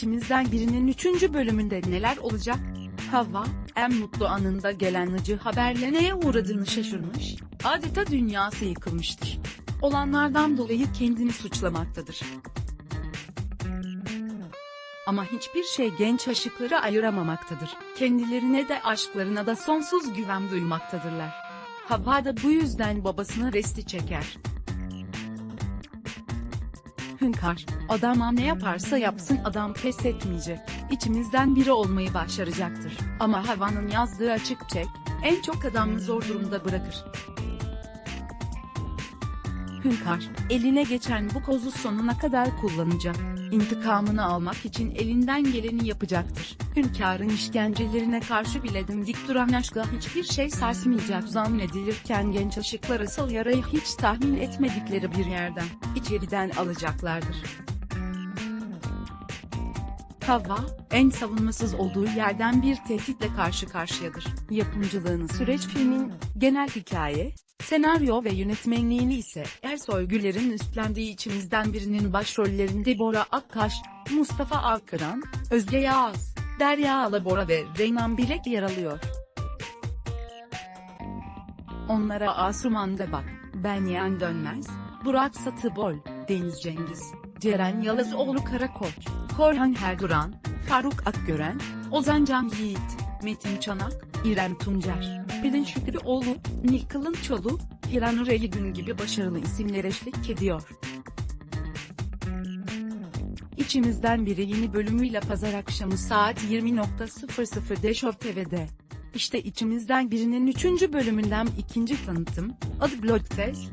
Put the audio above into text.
İçimizden birinin 3. bölümünde neler olacak? Havva, en mutlu anında gelen acı haberle neye uğradığını şaşırmış, adeta dünyası yıkılmıştır. Olanlardan dolayı kendini suçlamaktadır. Ama hiçbir şey genç aşıkları ayıramamaktadır. Kendilerine de aşklarına da sonsuz güven duymaktadırlar. Havva da bu yüzden babasına resti çeker. Hünkar, adama ne yaparsa yapsın adam pes etmeyecek. İçimizden biri olmayı başaracaktır. Ama Havva'nın yazdığı açık çek, en çok adamı zor durumda bırakır. Hünkar, eline geçen bu kozu sonuna kadar kullanacak. İntikamını almak için elinden geleni yapacaktır. Hünkârın işkencelerine karşı bile dimdik duran aşkla hiçbir şey sarsmayacak zannedilirken genç aşıklar asıl yarayı hiç tahmin etmedikleri bir yerden, içeriden alacaklardır. Havva, en savunmasız olduğu yerden bir tehditle karşı karşıyadır. Yapımcılığını süreç filmin, genel hikaye, senaryo ve yönetmenliğini ise Ersoy Güler'in üstlendiği içimizden birinin başrollerinde Bora Akkaş, Mustafa Akıran, Özge Yağız, Derya Alabora ve Reyman Bilek yer alıyor. Onlara Asuman da bak, Ben Yeğen Dönmez, Burak Satıbol, Deniz Cengiz, Ceren Yalazoğlu Karakoç, Korhan Herduran, Faruk Akgören, Ozan Can Yiğit, Metin Çanak, İrem Tuncer, Pelin Şükrüoğlu, Nil Kılınçoğlu, Hiranur Gün gibi başarılı isimler eşlik ediyor. İçimizden biri yeni bölümüyle pazar akşamı saat 20.00'de Show TV'de. İşte içimizden birinin 3. bölümünden ikinci tanıtım, adı Bloodtest,